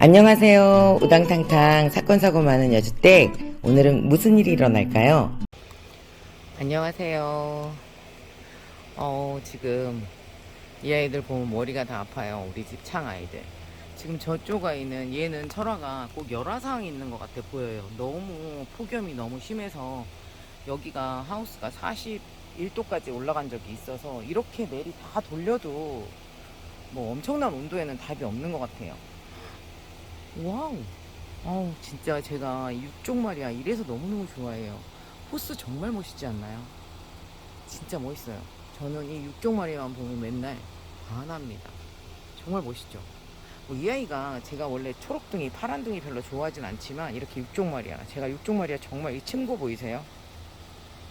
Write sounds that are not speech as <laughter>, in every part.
안녕하세요. 우당탕탕 사건 사고 많은 여주댁. 오늘은 무슨 일이 일어날까요? 안녕하세요. 어, 지금 이 아이들 보면 머리가 다 아파요. 우리 집 창 아이들. 지금 저쪽 아이는 얘는 철화가 꼭 열화상 있는 것 같아 보여요. 너무 폭염이 너무 심해서 여기가 하우스가 41도까지 올라간 적이 있어서 이렇게 내리 다 돌려도 뭐 엄청난 온도에는 답이 없는 것 같아요. 와우. 어우, 진짜 제가 이 육종 말이야. 이래서 너무너무 좋아해요. 호스 정말 멋있지 않나요? 진짜 멋있어요. 저는 이 육종 말이만 보면 맨날 반합니다. 정말 멋있죠? 뭐 이 아이가 제가 원래 초록둥이, 파란둥이 별로 좋아하진 않지만 이렇게 육종 말이야. 제가 육종 말이야 정말 이 침고 보이세요?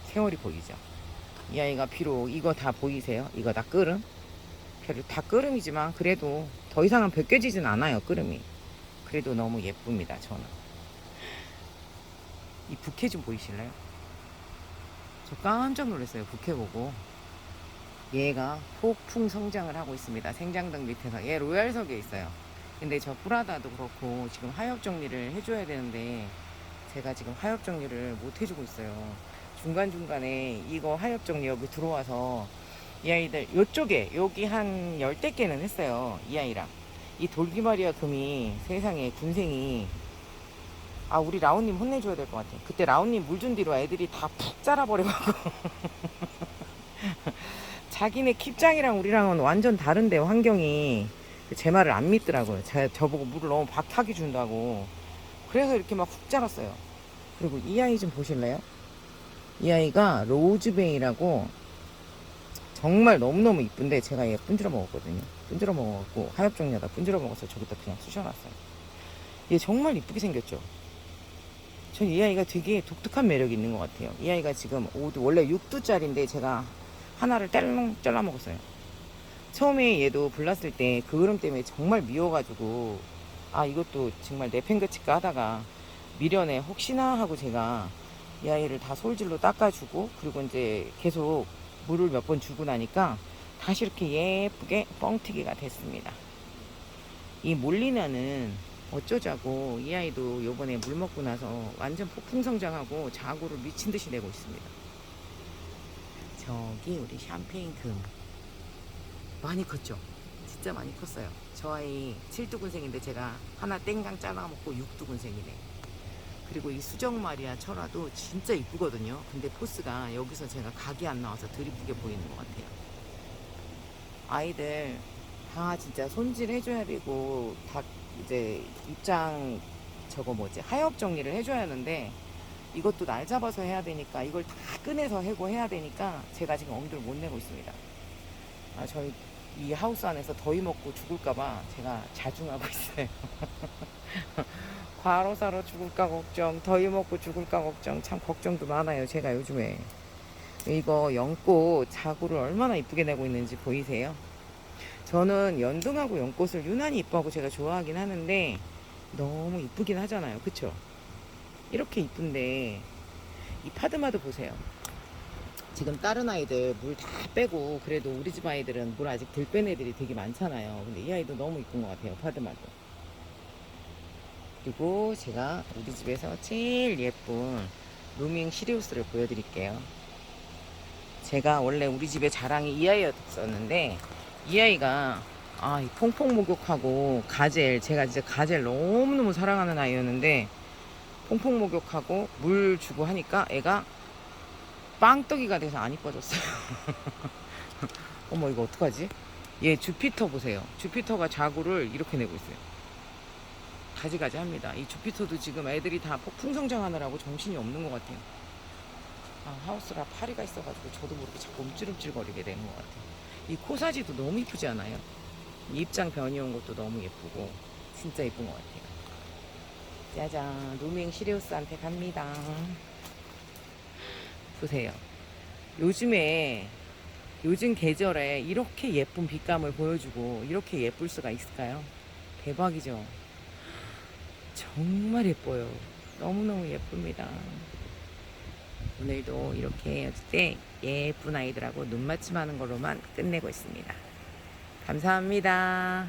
세월이 보이죠? 이 아이가 비록 이거 다 보이세요? 이거 다 끓음? 별로 다 끓음이지만 그래도 더 이상은 벗겨지진 않아요, 끓음이. 그래도 너무 예쁩니다, 저는. 이 부케 좀 보이실래요? 저 깜짝 놀랐어요, 부케 보고. 얘가 폭풍 성장을 하고 있습니다. 생장등 밑에서. 얘 로얄석에 있어요. 근데 저 프라다도 그렇고 지금 하엽 정리를 해줘야 되는데 제가 지금 하엽 정리를 못 해주고 있어요. 중간중간에 이거 하엽 정리 여기 들어와서 이 아이들 요쪽에 여기 한 열대 개는 했어요. 이 아이랑. 이 돌기마리아 금이 세상에 군생이 아 우리 라온님 혼내줘야 될 것 같아. 그때 라온님 물 준 뒤로 애들이 다 푹 자라버려가고 <laughs> 자기네 킵장이랑 우리랑은 완전 다른데 환경이 제 말을 안 믿더라고요. 제, 저보고 물을 너무 박하게 준다고. 그래서 이렇게 막 훅 자랐어요. 그리고 이 아이 좀 보실래요? 이 아이가 로즈베이라고 정말 너무너무 이쁜데 제가 얘 분질러 먹었거든요. 분질러 먹어갖고 하엽종려다 분질러 먹어서 저기다 그냥 쑤셔놨어요. 얘 정말 이쁘게 생겼죠? 전 이 아이가 되게 독특한 매력이 있는 것 같아요. 이 아이가 지금 5두, 원래 6두짜리인데 제가 하나를 떼르렁 잘라 먹었어요. 처음에 얘도 불났을 때 그 흐름 때문에 정말 미워가지고 아 이것도 정말 내팽개칠까 하다가 미련에 혹시나 하고 제가 이 아이를 다 솔질로 닦아주고 그리고 이제 계속 물을 몇 번 주고 나니까 다시 이렇게 예쁘게 뻥튀기가 됐습니다. 이 몰리나는 어쩌자고 이 아이도 요번에 물 먹고 나서 완전 폭풍 성장하고 자구를 미친 듯이 내고 있습니다. 저기 우리 샴페인 금 많이 컸죠? 진짜 많이 컸어요. 저 아이 7두군생인데 제가 하나 땡강 잘라 먹고 6두군생이네. 그리고 이 수정 마리아 철화도 진짜 이쁘거든요. 근데 포스가 여기서 제가 각이 안 나와서 덜 이쁘게 보이는 것 같아요. 아이들 다 진짜 손질 해줘야 되고 다 이제 입장 저거 뭐지 하엽 정리를 해줘야 하는데 이것도 날 잡아서 해야 되니까 이걸 다 꺼내서 해고 해야 되니까 제가 지금 엄두를 못 내고 있습니다. 아 저희 이 하우스 안에서 더위 먹고 죽을까봐 제가 자중하고 있어요. <laughs> 과로사로 죽을까 걱정, 더위 먹고 죽을까 걱정, 참 걱정도 많아요. 제가 요즘에 이거 연꽃 자구를 얼마나 이쁘게 내고 있는지 보이세요? 저는 연등하고 연꽃을 유난히 이뻐하고 제가 좋아하긴 하는데 너무 이쁘긴 하잖아요. 그쵸? 이렇게 이쁜데 이 파드마도 보세요. 지금 다른 아이들 물 다 빼고 그래도 우리 집 아이들은 물 아직 덜 뺀 애들이 되게 많잖아요. 근데 이 아이도 너무 이쁜 것 같아요. 파드마도. 그리고 제가 우리 집에서 제일 예쁜 루밍 시리우스를 보여드릴게요. 제가 원래 우리 집의 자랑이 이 아이였었는데 이 아이가 아, 이 퐁퐁 목욕하고 가젤 제가 진짜 가젤 너무너무 사랑하는 아이였는데 퐁퐁 목욕하고 물 주고 하니까 애가 빵떡이가 돼서 안 이뻐졌어요. <laughs> 어머 이거 어떡하지? 얘 주피터 보세요. 주피터가 자구를 이렇게 내고 있어요. 가지가지 합니다. 이 주피터도 지금 애들이 다 폭풍 성장하느라고 정신이 없는 것 같아요. 아, 하우스라 파리가 있어가지고 저도 모르게 자꾸 움찔움찔거리게 되는 것 같아요. 이 코사지도 너무 이쁘지 않아요? 이 입장 변이 온 것도 너무 예쁘고 진짜 예쁜 것 같아요. 짜잔, 루밍 시리우스한테 갑니다. 보세요. 요즘에 요즘 계절에 이렇게 예쁜 빛감을 보여주고 이렇게 예쁠 수가 있을까요? 대박이죠. 정말 예뻐요. 너무너무 예쁩니다. 오늘도 이렇게 어때 예쁜 아이들하고 눈 맞춤하는 걸로만 끝내고 있습니다. 감사합니다.